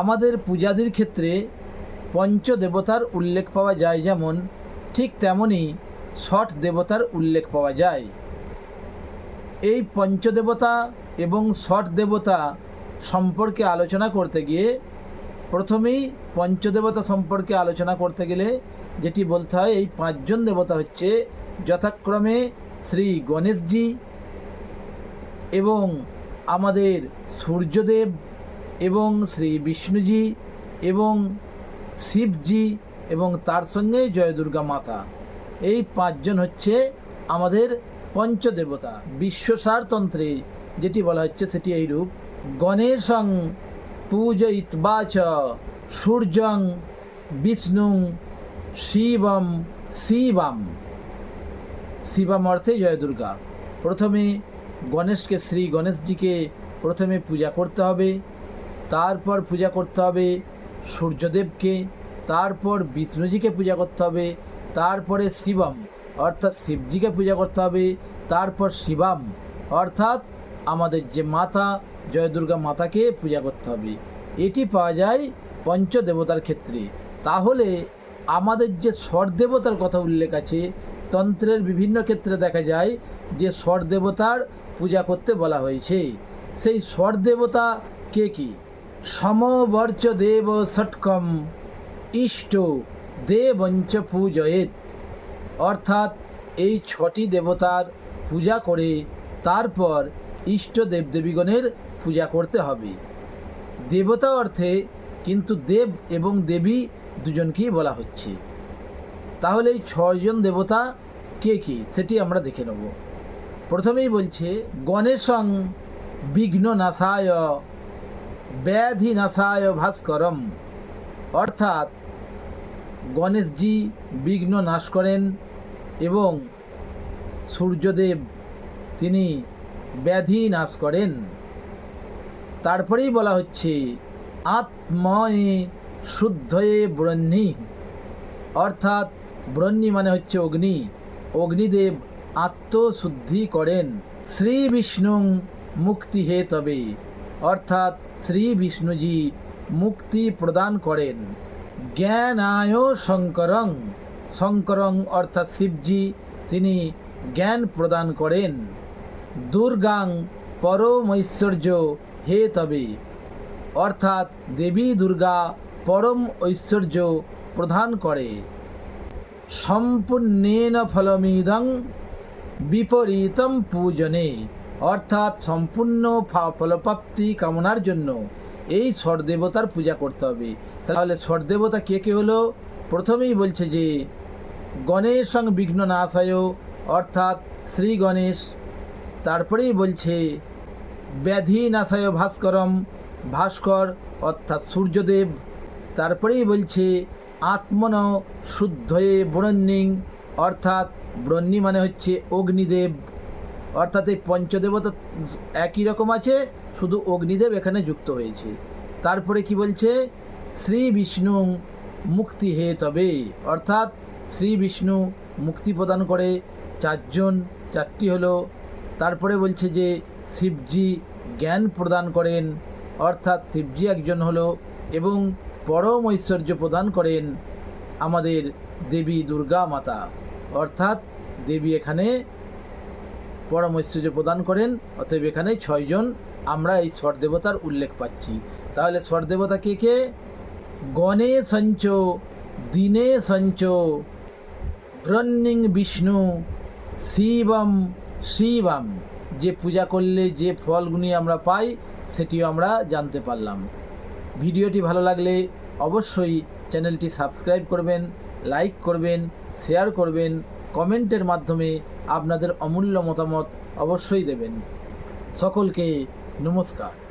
আমাদের পূজাদির ক্ষেত্রে পঞ্চদেবতার উল্লেখ পাওয়া যায় যেমন, ঠিক তেমনই ষট দেবতার উল্লেখ পাওয়া যায়। এই পঞ্চদেবতা এবং ষট দেবতা সম্পর্কে আলোচনা করতে গিয়ে প্রথমেই পঞ্চদেবতা সম্পর্কে আলোচনা করতে গেলে যেটি বলতে হয়, এই পাঁচজন দেবতা হচ্ছে যথাক্রমে শ্রী গণেশজি এবং আমাদের সূর্যদেব এবং শ্রী বিষ্ণুজি এবং শিবজি এবং তার সঙ্গে জয় দুর্গা মাতা। এই পাঁচজন হচ্ছে আমাদের পঞ্চদেবতা, বিশ্বসারতন্ত্রে, যেটি বলা হচ্ছে সেটি এইরূপ। গণেশং পূজয়িত্বা চ সূর্যং বিষ্ণু শিবম শিবম। শিবাম অর্থে জয় দুর্গা। প্রথমে গণেশকে, শ্রী গণেশজিকে প্রথমে পূজা করতে হবে। তারপর পূজা করতে হবে সূর্যদেবকে, তারপর বিষ্ণুজিকে পূজা করতে হবে, তারপরে শিবম, অর্থাৎ শিবজিকে পূজা করতে হবে, তারপর শিবাম, অর্থাৎ আমাদের যে মাতা জয় দুর্গা মাতাকে পূজা করতে হবে। এটি পাওয়া যায় পঞ্চদেবতার ক্ষেত্রে। তাহলে আমাদের যে দেবতার কথা উল্লেখ আছে, তন্ত্রের বিভিন্ন ক্ষেত্রে দেখা যায় যে দেবতার পূজা করতে বলা হয়েছে। সেই দেবতা কে কি? সমবর্চ দেব ষটকম ইষ্ট দেবঞ্চ পূজয়েত অর্থাৎ এই ছটি দেবতার পূজা করে তারপর ইষ্ট দেবদেবীগণের পূজা করতে হবে। দেবতা অর্থে কিন্তু দেব এবং দেবী দুজনকেই বলা হচ্ছে। তাহলে এই ছয়জন দেবতা কে কে, সেটি আমরা দেখে নেব। প্রথমেই বলছে, গণেশং বিঘ্ন নাশায় ব্যাধি নাশায় ভাস্করম। অর্থাৎ গণেশজি বিঘ্ন নাশ করেন এবং সূর্যদেব তিনি ব্যাধি নাশ করেন। তারপরেই বলা হচ্ছে, আত্ময়ে শুদ্ধয়ে ব্রহ্মী। অর্থাৎ ব্রহ্মী মানে হচ্ছে অগ্নি। অগ্নিদেব আত্মশুদ্ধি করেন। শ্রী বিষ্ণু মুক্তি হে তবে। অর্থাৎ শ্রী বিষ্ণুজি মুক্তি প্রদান করেন। জ্ঞানায় শঙ্করং। শঙ্করং অর্থাৎ শিবজি, তিনি জ্ঞান প্রদান করেন। দুর্গাং পরম ঐশ্বর্য হে তবে। অর্থাৎ দেবী দুর্গা পরম ঐশ্বর্য প্রদান করে। সম্পূর্ণেন ফলমিদং বিপরীতম পূজনে। অর্থাৎ সম্পূর্ণ ফলপ্রাপ্তি কামনার জন্য এই স্বরদেবতার পূজা করতে হবে। তাহলে স্বরদেবতা কে কে হলো? প্রথমেই বলছে যে, গণেশ সং বিঘ্ন নাশায় অর্থাৎ শ্রী গণেশ। তারপরেই বলছে, ব্যাধি নাশায় ভাস্করম, ভাস্কর অর্থাৎ সূর্যদেব। তারপরেই বলছে, আত্মন শুদ্ধয়ে ব্রণ্যিং অর্থাৎ ব্রণ্যি মানে হচ্ছে অগ্নিদেব। অর্থাৎ এই পঞ্চদেবতা একই রকম আছে, শুধু অগ্নিদেব এখানে যুক্ত হয়েছে। তারপরে কি বলছে? শ্রী বিষ্ণু মুক্তি হে তবে। অর্থাৎ শ্রী বিষ্ণু মুক্তি প্রদান করে চারজন, চারটি হলো। তারপরে বলছে যে শিবজি জ্ঞান প্রদান করেন, অর্থাৎ শিবজি একজন হলো এবং পরম ঐশ্বর্য প্রদান করেন আমাদের দেবী দুর্গা মাতা। অর্থাৎ দেবী এখানে পরম ঐশ্বর্য প্রদান করেন, অতএব এখানে ছয়জন আমরা এই স্বর দেবতার উল্লেখ পাচ্ছি। তাহলে স্বর দেবতা কে কে? গণে সঞ্চ, দিনে সঞ্চ ব্রণ্যিং বিষ্ণু, শিবম শিবম। যে পূজা করলে যে ফলগুলি আমরা পাই, সেটিও আমরা জানতে পারলাম। ভিডিওটি ভালো লাগলে অবশ্যই চ্যানেলটি সাবস্ক্রাইব করবেন, লাইক করবেন, শেয়ার করবেন, কমেন্টের মাধ্যমে আপনাদের অমূল্য মতামত অবশ্যই দেবেন। সকলকে নমস্কার।